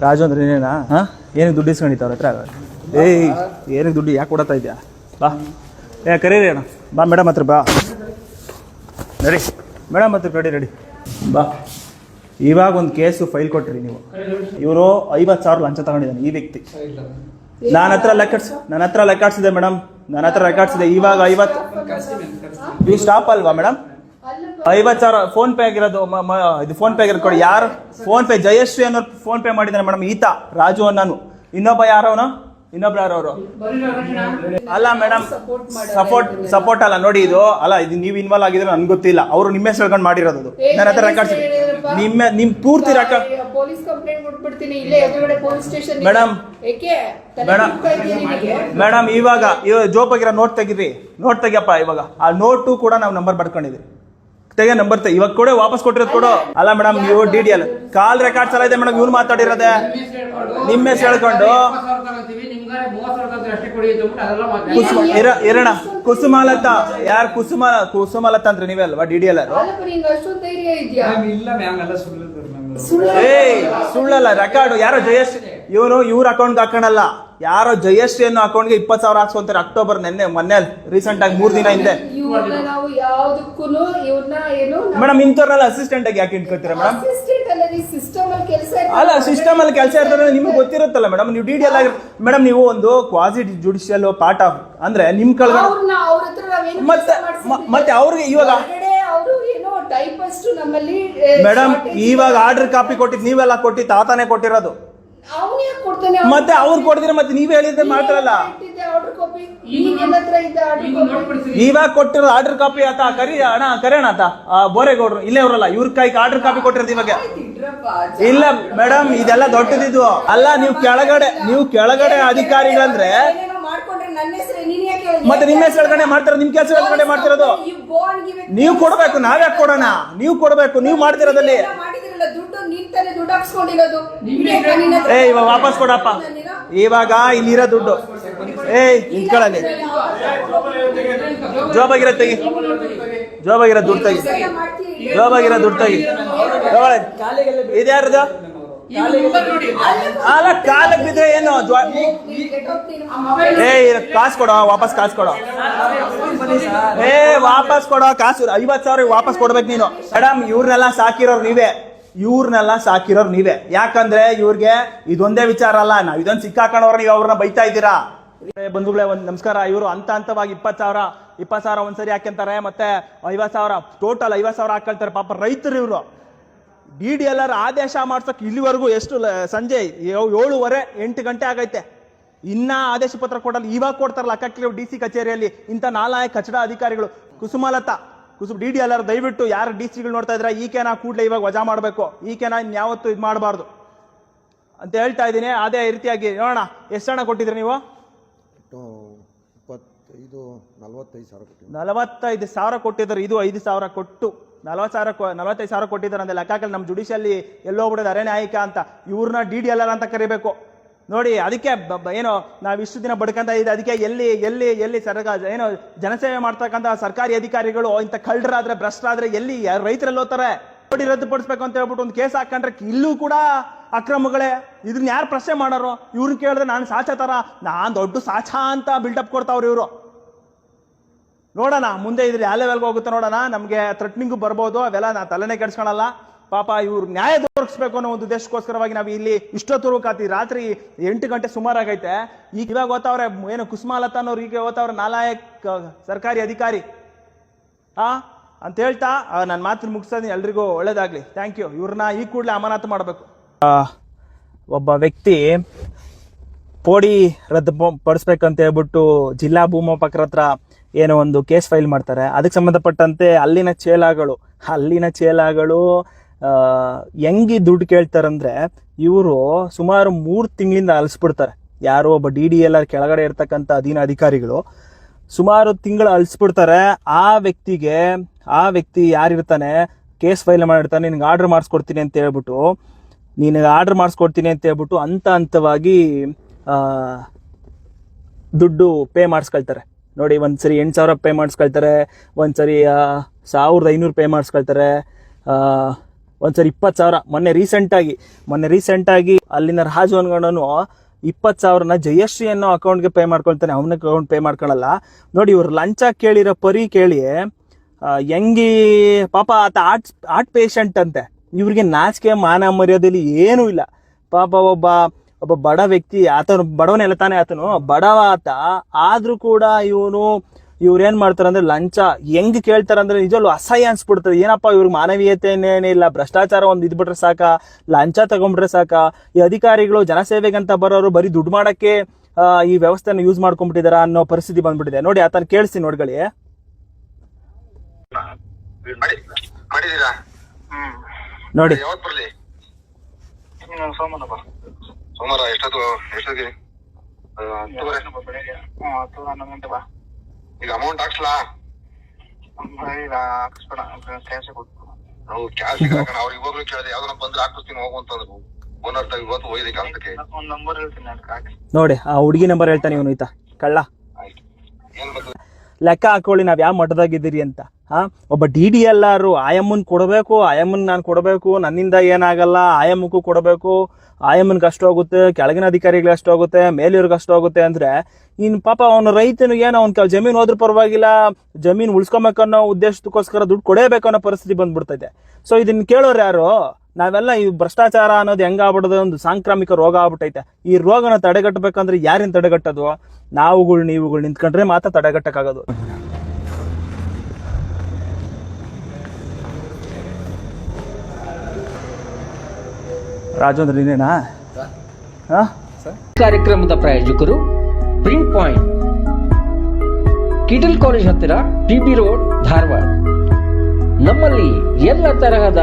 ರಾಜು ಅಂದ್ರೆ ನೀನೇನಾ? ಹಾ? ಏನಕ್ಕೆ ದುಡ್ಡು ಇಸ್ಕೊಂಡಿತ್ತು ಅವ್ರ ಹತ್ರ? ಏಯ್ ಏನಕ್ಕೆ ದುಡ್ಡು ಯಾಕೆ ಕೊಡತ್ತಾ ಇದೆಯಾ? ಬಾ. ಏ ಕರೀರಿ ಅಣ್ಣ. ಬಾ ಮೇಡಮ್ ಹತ್ರ ಬಾ. ರೆಡಿ ಮೇಡಮ್ ಹತ್ರ ರೆಡಿ ರೆಡಿ ಬಾ. ಇವಾಗ ಒಂದು ಕೇಸು ಫೈಲ್ ಕೊಟ್ರಿ ನೀವು. ಇವರು ಐವತ್ತು ಸಾವಿರ ಲಂಚ ತಗೊಂಡಿದ್ದಾನೆ ಈ ವ್ಯಕ್ತಿ. ನನ್ನ ಹತ್ರ ಲೆಕ್ಕಾಡ್ಸ್ ನನ್ನ ಹತ್ರ ಲೆಕ್ಕಾಡ್ಸಿದೆ ಮೇಡಮ್ ನನ್ನ ಹತ್ರ ಲೆಕ್ಕಾಡ್ಸಿದೆ. ಇವಾಗ ಐವತ್ತು ನೀವು ಸ್ಟಾಪ್ ಅಲ್ವಾ ಮೇಡಮ್ ಐವತ್ತು ಸಾವಿರ ಫೋನ್ ಪೇ ಆಗಿರೋದು ಇದು ಫೋನ್ ಪೇ ಆಗಿರೋದು ಕೊಡಿ. ಯಾರು ಫೋನ್ ಪೇ ಜಯಶ್ರೀ ಅನ್ನೋರು ಫೋನ್ ಪೇ ಮಾಡಿದ್ದಾನೆ ಮೇಡಮ್ ಈತ, ರಾಜು ಅನ್ನೋನು. ಇನ್ನೊಬ್ಬ ಯಾರವನು? ಇನ್ನೊಬ್ರು ಯಾರವರು ಅಲ್ಲ ಮೇಡಮ್ ಸಪೋರ್ಟ್ ಸಪೋರ್ಟ್ ಅಲ್ಲ ನೋಡಿ ಇದು. ಅಲ್ಲ ಇದು ನೀವು ಇನ್ವಾಲ್ವ್ ಆಗಿದ್ರೆ ನನ್ಗೆ ಗೊತ್ತಿಲ್ಲ. ಅವರು ನಿಮ್ಮ ಹೆಸರು ಹೇಳ್ಕೊಂಡು ಮಾಡಿರೋದು ಅದು. ನನ್ನ ಹತ್ರ ರೆಕಾರ್ಡ್ಸ್ ನಿಮ್ಮ ನಿಮ್ ಪೂರ್ತಿ ರೆಕಾರ್ಡ್ ಪೊಲೀಸ್ ಕಂಪ್ಲೇಂಟ್ ಕೊಟ್ಬಿಡ್ತೀನಿ. ಇಲ್ಲೇ ಎದುರುಗಡೆ police station madam. Madam. Madam ಇವಾಗ ಇವಾಗ ಜೋಪಾಗಿರೋ ನೋಟ್ ತೆಗಿರಿ. ನೋಟ್ ತೆಗಿಯಪ್ಪ ಇವಾಗ. ಆ ನೋಟು ಕೂಡ ನಾವು ನಂಬರ್ ಬರ್ಕೊಂಡಿದ್ವಿ ತೆಗೆ ನಂಬರ್ ಇವಾಗ ಕೊಡೋ, ವಾಪಸ್ ಕೊಟ್ಟಿರೋದು ಕೊಡು. ಅಲ್ಲ ಮೇಡಮ್ ನೀವು D D L call records ಎಲ್ಲ ಇದೆ ಮೇಡಮ್ ಇವ್ನು ಮಾತಾಡಿರೋದೆ. ನಿಮ್ಮ ಹೆಸರು ಹೇಳ್ಕೊಂಡು. ಕುಸುಮ, ಇರ- ಇರೋಣ ಕುಸುಮಾಲತ. ಯಾರು ಕುಸುಮ ಕುಸುಮಾಲತ ಅಂದ್ರೆ ನೀವೇ ಅಲ್ವಾ ಡಿ ಡಿ ಎಲ್ ಸುಳ್ಳಲ್ಲ ರೆಕಾರ್ಡ್ ಯಾರೋ ಜಯೇಶ್ ಇವನು ಇವ್ರ ಅಕೌಂಟ್ ಹಾಕೋಣಲ್ಲ. ಯಾರೋ ಜಯಶ್ರೀ ಅನ್ನೋ ಅಕೌಂಟ್ಗೆ ಇಪ್ಪತ್ತು ಸಾವಿರ ಹಾಕ್ಸ್ಕೊಂತಾರೆ ಅಕ್ಟೋಬರ್ ನೆನ್ನೆ ಮೊನ್ನೆ ರೀಸೆಂಟ್ ಆಗಿ ಮೂರು ದಿನ ಹಿಂದೆ. ಇವ್ರನ್ನ ನಾವು ಯಾವ್ದಕ್ಕೂ ಇವ್ರನ್ನ ಏನು ಮೇಡಮ್ ಇಂಥವ್ರಲ್ಲ ಅಸಿಸ್ಟೆಂಟ್ ಆಗಿ ಯಾಕೆ ಇಟ್ಕೋತೀರಾ ಮೇಡಮ್? ಅಸಿಸ್ಟೆಂಟ್ ಅಲ್ಲ ಈ ಸಿಸ್ಟಮ್ ಅಲ್ಲಿ ಕೆಲಸ ಅಲ್ಲ ಸಿಸ್ಟಮ್ ಅಲ್ಲಿ ಕೆಲಸ ಇರ್ತಾರೆ ನಿಮ್ಗೆ ಗೊತ್ತಿರುತ್ತಲ್ಲ ಮೇಡಮ್ ನೀವು ಡಿ ಡಿ ಎಲ್ ಆಗಿ ಮೇಡಮ್ ನೀವು ಒಂದು ಕ್ವಾಸಿ ಜುಡಿಷಿಯಲ್ ಪಾರ್ಟ್ ಆಫ್ ಅಂದ್ರೆ ನಿಮ್ ಕೆಳಗಡೆ ಅವ್ರನ್ನ ಅವ್ರ ಹತ್ರ ನಾವೇನು ಮತ್ತೆ ಮ- ಮತ್ತೆ ಅವ್ರಿಗೆ ಇವಾಗ ಅವರು ಏನೋ ಟೈಪಸ್ಟ್ ನಮ್ಮಲ್ಲಿ ಮೇಡಮ್ ಇವಾಗ ಆರ್ಡರ್ ಕಾಪಿ ಕೊಟ್ಟಿದ್ ನೀವೆಲ್ಲ ಕೊಟ್ಟಿದ್ದು ತಾತಾನೆ ಕೊಟ್ಟಿರೋದು. ಮತ್ತೆ ಅವ್ರು ಕೊಡ್ತೀರ ಮತ್ತೆ ನೀವೇ ಹೇಳಿದ್ರೆ ಮಾಡ್ತಾರಲ್ಲ ಕಾಪಿ ನೋಡ್ಬಿಡ್ತೀವಿ ಇವಾಗ ಕೊಟ್ಟಿರೋ ಆರ್ಡರ್ ಕಾಪಿ ಆತ ಕರಿ ಅಣ್ಣ ಕರೆಯೋಣ ಆತ? ಆ, ಬೋರೇಗೌಡ್ರು ಇಲ್ಲೇ ಅವರಲ್ಲ ಇವ್ರ ಕೈಗೆ ಆರ್ಡರ್ ಕಾಪಿ ಕೊಟ್ಟಿರೋದು ಇವಾಗ. ಇಲ್ಲ ಮೇಡಮ್ ಇದೆಲ್ಲ ದೊಡ್ಡದಿದ್ವು ಅಲ್ಲ ನೀವು ಕೆಳಗಡೆ ನೀವು ಕೆಳಗಡೆ ಅಧಿಕಾರಿಗಳಂದ್ರೆ ಏನೇನೋ ಮಾಡ್ಕೊಂಡ್ರೆ ನನ್ನ ಹೆಸರು ನೀನ್ ಯಾಕೆ ಮತ್ತೆ ನಿಮ್ಮ ಹೆಸರು ಹೇಳ್ಕೊಂಡೆ ಮಾಡ್ತಾರ ನಿಮ್ ಕೆಲಸ ಹೇಳ್ಕೊಂಡೆ ಮಾಡ್ತಿರೋದು. ನೀವು ಕೊಡ್ಬೇಕು ನಾವ್ಯಾಕೆ ಕೊಡೋಣ? ನೀವು ಕೊಡ್ಬೇಕು ನೀವು ಮಾಡ್ತಿರೋದಲ್ಲಿ. ದುಡ್ಡು ದುಡ್ಡು ಹಾಕ್ಸ್ಕೊಂಡಿರೋದು? ಏ ಇವಾಗ ವಾಪಸ್ ಕೊಡಪ್ಪ. ಇವಾಗ ಇಲ್ಲಿರೋ ದುಡ್ಡು. ಏಯ್ ನಿಂತ್ಕೊಳ್ಳಲ್ಲಿ ಆಗಿರೋ ತೆಗಿ. ಜೋಬಾಗಿರೋ ದುಡ್ಡು ತೆಗಿ. ಜಾಬ್ ಆಗಿರೋ ಜೋಬಾಗಿರೋ ದುಡ್ಡು ತೆಗಿ. ಇದ್ಯಾರದು ಇದ್ಯಾರ್ದು ಅಲ್ಲ ಕಾಲಕ್ಕೆ ಬಿದ್ರೆ ಏನು? ಏ ಕಾಸು ಕೊಡೋ ವಾಪಸ್ ಕಾಸು ಕೊಡೋ. ಏ ವಾಪಸ್ ಕೊಡೋ ಕಾಸು. ಐವತ್ ಸಾವಿರ ವಾಪಸ್ ಕೊಡ್ಬೇಕು ನೀನು. ಮೇಡಮ್ ಇವ್ರನ್ನೆಲ್ಲ ಸಾಕಿರೋರು ನೀವೇ. ಇವ್ರನ್ನೆಲ್ಲ ಸಾಕಿರೋರು ನೀವೇ. ಯಾಕಂದ್ರೆ ಇವ್ರಿಗೆ ಇದೊಂದೇ ವಿಚಾರ ಅಲ್ಲ, ನಾವು ಇದೊಂದು ಸಿಕ್ಕಾಕೊಂಡವ್ರ ನೀವು ಅವ್ರನ್ನ ಬೈತಾ ಇದ್ದೀರಾ? ಬಂಧುಗಳೇ, ಒಂದು ನಮಸ್ಕಾರ. ಇವರು ಹಂತ ಹಂತವಾಗಿ ಇಪ್ಪತ್ತು ಸಾವಿರ ಇಪ್ಪತ್ತು ಸಾವಿರ ಒಂದ್ಸರಿ ಹಾಕ್ಯಂತಾರೆ, ಮತ್ತೆ ಐವತ್ತು ಸಾವಿರ ಟೋಟಲ್ ಐವತ್ತು ಸಾವಿರ ಹಾಕೊಳ್ತಾರೆ. ಪಾಪ ರೈತರು ಇವರು. ಡಿ ಡಿ ಎಲ್ ಆರ್ ಆದೇಶ ಮಾಡ್ಸೋಕೆ ಇಲ್ಲಿವರೆಗೂ ಎಷ್ಟು ಸಂಜೆ ಏಳುವರೆ, ಎಂಟು ಗಂಟೆ ಆಗೈತೆ. ಇನ್ನ ಆದೇಶ ಪತ್ರ ಕೊಡಲ್ಲ. ಇವಾಗ ಕೊಡ್ತಾರಲ್ಲ ಅಕ್ಕಕ್ಕೆ ಡಿ ಸಿ ಕಚೇರಿಯಲ್ಲಿ ಇಂಥ ನಾಲ್ಕು ಕಚಡ ಅಧಿಕಾರಿಗಳು. Kusumalata Kusum D D L R ದಯವಿಟ್ಟು ಯಾರು ಡಿ ಸಿಗಳು ನೋಡ್ತಾ ಇದ್ರೆ ಈಕೆನ ಕೂಡಲೇ ಇವಾಗ ವಜಾ ಮಾಡಬೇಕು. ಈಕೆನ ಇನ್ಯಾವತ್ತೂ ಇದು ಮಾಡಬಾರ್ದು. ಅಂತ ಹೇಳ್ತಾ ಇದ್ದೀನಿ. ಅದೇ ರೀತಿಯಾಗಿ ನೋಡೋಣ ಎಷ್ಟು ಹಣ ಕೊಟ್ಟಿದ್ರಿ ನೀವು? ಇಪ್ಪತ್ತೈದು ನಲವತ್ತೈದು ಸಾವಿರ ಕೊಟ್ಟಿದ್ದೀನಿ ನಲವತ್ತೈದು ಸಾವಿರ ಕೊಟ್ಟಿದ್ದಾರೆ. ಇದು ಐದು ಸಾವಿರ ಕೊಟ್ಟು ನಲವತ್ತು ಸಾವಿರ ನಲವತ್ತೈದು ಸಾವಿರ ಕೊಟ್ಟಿದ್ದಾರೆ ಅಂದ್ರೆ ಲೆಕ್ಕಾಕಲ್ಲಿ ನಮ್ಮ ಜುಡಿಷಿಯಲ್ಲಿ ಎಲ್ಲೋಗ್ಬಿಡೋದು ಅರೆ ನ್ಯಾಯಿಕ ಅಂತ. ಇವ್ರನ್ನ ಡಿ ಡಿ ಎಲ್ ಆರ್ ಅಂತ ಕರಿಬೇಕು. ನೋಡಿ, ಅದಕ್ಕೆ ಏನೋ, ನಾವು ಇಷ್ಟು ದಿನ ಬಡ್ಕಂತ ಇದ್ದೆ, ಅದಕ್ಕೆ ಎಲ್ಲಿ ಎಲ್ಲಿ ಎಲ್ಲಿ ಸರ್ಕಾರ ಏನೋ, ಜನಸೇವೆ ಮಾಡ್ತಕ್ಕಂಥ ಸರ್ಕಾರಿ ಅಧಿಕಾರಿಗಳು, ಇಂಥ ಕಳ್ಳರಾದ್ರೆ ಭ್ರಷ್ಟರಾದ್ರೆ ಎಲ್ಲಿ ರೈತರಲ್ಲಿ ಹೋಗ್ತಾರೆ? ನೋಡಿ, ರದ್ದುಪಡಿಸ್ಬೇಕು ಅಂತ ಹೇಳ್ಬಿಟ್ಟು ಒಂದು ಕೇಸ್ ಹಾಕೊಂಡ್ರೆ ಇಲ್ಲೂ ಕೂಡ ಅಕ್ರಮಗಳೇ. ಇದನ್ನ ಯಾರು ಪ್ರಶ್ನೆ ಮಾಡೋರು? ಇವ್ರನ್ನ ಕೇಳಿದ್ರೆ ನಾನು ಸಾಚ ತರ ನಾನು ದೊಡ್ಡ ಸಾಚ ಅಂತ ಬಿಲ್ಡಪ್ ಕೊಡ್ತಾವ್ರು ಇವರು. ನೋಡೋಣ, ಮುಂದೆ ಇದ್ರೆ ಯಾವ ಲೆವೆಲ್ಗೆ ಹೋಗುತ್ತೆ ನೋಡೋಣ, ನಮಗೆ ಥ್ರೆಟ್ನಿಂಗು ಬರ್ಬೋದು, ಅವೆಲ್ಲ ನಾ ತಲೆನೇ ಕೆಡ್ಸ್ಕೊಳಲ್ಲ. ಪಾಪ ಇವ್ರು ನ್ಯಾಯ ದೊರಕಿಸ್ಬೇಕು ಅನ್ನೋ ಒಂದು ಉದ್ದೇಶಕ್ಕೋಸ್ಕರವಾಗಿ ನಾವು ಇಲ್ಲಿ ಇಷ್ಟೊತ್ತವರೆಗೂ ಕಾತಿ ರಾತ್ರಿ ಎಂಟು ಗಂಟೆ ಸುಮಾರಾಗೈತೆ. ಈಗ ಇವಾಗ ಓದ್ತಾವ್ರೆ, ಏನು ಕುಸುಮಾಲತಾ ಅನ್ನೋರು ಈಗ ಓದ್ತಾವ್ರೆ, ನಾಲಾಯಕ್ ಸರ್ಕಾರಿ ಅಧಿಕಾರಿ. ಆ, ಅಂತ ಹೇಳ್ತಾ ನನ್ನ ಮಾತು ಮುಗಿಸೋದು ಎಲ್ರಿಗೂ ಒಳ್ಳೇದಾಗ್ಲಿ. ಥ್ಯಾಂಕ್ ಯು ಇವ್ರನ್ನ ಈ ಕೂಡಲೇ ಅಮಾನತು ಮಾಡಬೇಕು. ಒಬ್ಬ ವ್ಯಕ್ತಿ ಪೋಡಿ ರದ್ದು ಪಡಿಸ್ಬೇಕಂತ ಹೇಳ್ಬಿಟ್ಟು ಜಿಲ್ಲಾ ಭೂಮಾಪಕರ ಹತ್ರ ಏನೋ ಒಂದು ಕೇಸ್ ಫೈಲ್ ಮಾಡ್ತಾರೆ. ಅದಕ್ಕೆ ಸಂಬಂಧಪಟ್ಟಂತೆ ಅಲ್ಲಿನ ಚೇಲಾಗಳು ಅಲ್ಲಿನ ಚೇಲಾಗಳು ಹೆಂಗಿ ದುಡ್ಡು ಕೇಳ್ತಾರಂದ್ರೆ ಇವರು ಸುಮಾರು ಮೂರು ತಿಂಗಳಿಂದ ಅಲಿಸ್ಬಿಡ್ತಾರೆ. ಯಾರೋ ಒಬ್ಬ ಡಿ ಡಿ ಎಲ್ ಆರ್ ಕೆಳಗಡೆ ಇರ್ತಕ್ಕಂಥ ಅಧೀನ ಅಧಿಕಾರಿಗಳು ಸುಮಾರು ತಿಂಗಳು ಅಳಿಸ್ಬಿಡ್ತಾರೆ ಆ ವ್ಯಕ್ತಿಗೆ, ಆ ವ್ಯಕ್ತಿ ಯಾರಿರ್ತಾನೆ, ಕೇಸ್ ಫೈಲ್ ಮಾಡಿರ್ತಾನೆ, ನಿನಗೆ ಆರ್ಡ್ರ್ ಮಾಡಿಸ್ಕೊಡ್ತೀನಿ ಅಂತ ಹೇಳ್ಬಿಟ್ಟು, ನಿನಗೆ ಆರ್ಡ್ರ್ ಮಾಡಿಸ್ಕೊಡ್ತೀನಿ ಅಂತ ಹೇಳ್ಬಿಟ್ಟು ಹಂತ ಹಂತವಾಗಿ ದುಡ್ಡು ಪೇ ಮಾಡಿಸ್ಕೊಳ್ತಾರೆ. ನೋಡಿ ಒಂದು ಸರಿ ಎಂಟು ಸಾವಿರ ಪೇ ಮಾಡಿಸ್ಕೊಳ್ತಾರೆ ಒಂದು ಸರಿ ಸಾವಿರದ ಐನೂರು ಪೇ ಮಾಡಿಸ್ಕೊಳ್ತಾರೆ ಒಂದು ಸರಿ ಇಪ್ಪತ್ತು ಸಾವಿರ. ಮೊನ್ನೆ ರೀಸೆಂಟಾಗಿ ಮೊನ್ನೆ ರೀಸೆಂಟಾಗಿ ಅಲ್ಲಿನ ರಾಜು ಅನ್ಗಣ್ಣನು ಇಪ್ಪತ್ತು ಸಾವಿರನ ಜಯಶ್ರೀ ಅನ್ನೋ ಅಕೌಂಟ್ಗೆ ಪೇ ಮಾಡ್ಕೊಳ್ತಾನೆ. ಅವನ ಅಕೌಂಟ್ ಪೇ ಮಾಡ್ಕೊಳ್ಳಲ್ಲ ನೋಡಿ, ಇವ್ರು ಲಂಚ ಕೇಳಿರೋ ಪರಿ ಕೇಳಿ ಹೆಂಗಿ ಪಾಪ ಆತ ಆರ್ಟ್ ಆರ್ಟ್ ಪೇಷಂಟ್ ಅಂತೆ. ಇವ್ರಿಗೆ ನಾಚಿಕೆ, ಮಾನ ಮರ್ಯಾದೆಯಲ್ಲಿ ಏನೂ ಇಲ್ಲ. ಪಾಪ ಒಬ್ಬ ಒಬ್ಬ ಬಡ ವ್ಯಕ್ತಿ, ಆತನು ಬಡವನೆಲ್ಲ ತಾನೆ ಆತನು. ಬಡವ ಆತ. ಆದರೂ ಕೂಡ ಇವನು ಇವ್ರು ಏನ್ ಮಾಡ್ತಾರೆ ಅಂದ್ರೆ ಲಂಚ ಹೆಂಗ್ ಕೇಳ್ತಾರೆ ಅಂದ್ರೆ ನಿಜವಲ್ಲೂ ಅಸಹ್ಯ ಅನ್ಸ್ಬಿಡ್ತದೆ. ಏನಪ್ಪ ಇವ್ರಿಗೆ ಮಾನವೀಯತೆ ಏನಿಲ್ಲ ಭ್ರಷ್ಟಾಚಾರ ಒಂದು ಇದ್ಬಿಟ್ರೆ ಸಾಕ ಲಂಚ ತಗೊಂಡ್ಬಿಟ್ರೆ ಸಾಕ. ಈ ಅಧಿಕಾರಿಗಳು ಜನಸೇವೆಗಂತ ಬರೋರು ಬರೀ ದುಡ್ಡು ಮಾಡಕ್ಕೆ ಈ ವ್ಯವಸ್ಥೆನ ಯೂಸ್ ಮಾಡ್ಕೊಂಡ್ಬಿಟ್ಟಿದಾರ ಅನ್ನೋ ಪರಿಸ್ಥಿತಿ ಬಂದ್ಬಿಟ್ಟಿದೆ. ನೋಡಿ ಆತನ ಕೇಳಿಸಿ ನೋಡ್ಗಳಿ ನೋಡಿ. ಯಾವತ್ ಬರ್ಲಿ? ಸೋಮನ ಬಾ. ಸೋಮವಾರ ಎಷ್ಟೊತ್ತು ಎಷ್ಟೊತ್ತಿಗೆ? ಹತ್ತು ಹನ್ನೊಂದು ಗಂಟೆ ಬಾ. ಈಗ ಅಮೌಂಟ್ ಹಾಕ್ಸ್ಲಾ? ಅಂತ ಕ್ಯಾಶ್ ಕೊಟ್ಟು ನಾವು ಕ್ಯಾಶ್ ಹಾಕೋಣ ಇವಾಗ್ಲೂ ಕೇಳಿದೆ ಬಂದ್ರೆ ಹಾಕಿಸ್ತೀನಿ ಹೋಗು ಅಂತಂದ್ರು ಓನರ್ ತಾವ್ ಇವತ್ತು ಹೋಗಿದೆ ಕೆಲಸಕ್ಕೆ ಒಂದು ನಂಬರ್ ಹೇಳ್ತೀನಿ ಅದಕ್ಕೆ ಹಾಕಿ ನೋಡಿ ಆ ಹುಡುಗಿ ನಂಬರ್ ಹೇಳ್ತಾನೆ ಇವನು ಈತ ಕಳ್ಳ. ಆಯ್ತು. ಏನ್ ಬಂತು ಲೆಕ್ಕ ಹಾಕೊಳ್ಳಿ, ನಾವು ಯಾವ ಮಠದಾಗಿದ್ದೀರಿ ಅಂತ. ಹಾ? ಒಬ್ಬ ಡಿ ಡಿ ಎಲ್ ಆರು ಆಯಮ್ಮನ್ ಕೊಡಬೇಕು, ಆಯಮ್ಮನ್ ನಾನು ಕೊಡಬೇಕು, ನನ್ನಿಂದ ಏನಾಗಲ್ಲ, ಆಯಮ್ಮಕ್ಕೂ ಕೊಡಬೇಕು. ಆಯಮ್ಮನ್ಗೆ ಕಷ್ಟ ಹೋಗುತ್ತೆ ಕೆಳಗಿನ ಅಧಿಕಾರಿಗಳಿಗೆ ಅಷ್ಟು ಹೋಗುತ್ತೆ ಮೇಲಿವ್ರಿಗೆ ಕಷ್ಟ ಹೋಗುತ್ತೆ ಅಂದ್ರೆ, ಇನ್ ಪಾಪ ಅವನ ರೈತನಿಗೆ ಏನೋ ಅವ್ನ ಜಮೀನು ಹೋದ್ರ ಪರವಾಗಿಲ್ಲ, ಜಮೀನು ಉಳಿಸ್ಕೊಬೇಕನ್ನೋ ಉದ್ದೇಶಕ್ಕೋಸ್ಕರ ದುಡ್ಡು ಕೊಡೇಬೇಕನ್ನೋ ಪರಿಸ್ಥಿತಿ ಬಂದ್ಬಿಡ್ತೈತೆ. ಸೊ ಇದನ್ನ ಕೇಳೋರು ಯಾರು? ನಾವೆಲ್ಲ ಈ ಭ್ರಷ್ಟಾಚಾರ ಅನ್ನೋದು ಹೆಂಗಾಗ್ಬಿಡೋದು ಒಂದು ಸಾಂಕ್ರಾಮಿಕ ರೋಗ ಆಗ್ಬಿಟ್ಟೈತೆ. ಈ ರೋಗನ ತಡೆಗಟ್ಟಬೇಕಂದ್ರೆ ಯಾರಿನ ತಡೆಗಟ್ಟೋದು? ನಾವುಗಳು ನೀವುಗಳು ನಿಂತ್ಕೊಂಡ್ರೆ ಮಾತ್ರ ತಡೆಗಟ್ಟಕ್ಕಾಗೋದು. ರಾಜೇಂದ್ರ, ನೀನೇನಾ? ಕಾರ್ಯಕ್ರಮದ ಪ್ರಾಯೋಜಕರು ಪ್ರಿಂಟ್ ಪಾಯಿಂಟ್ ಕಿಟಲ್ ಕಾಲೇಜ್ ಹತ್ತಿರ ಟಿ ಬಿ ರೋಡ್, ಧಾರವಾಡ. ನಮ್ಮಲ್ಲಿ ಎಲ್ಲ ತರಹದ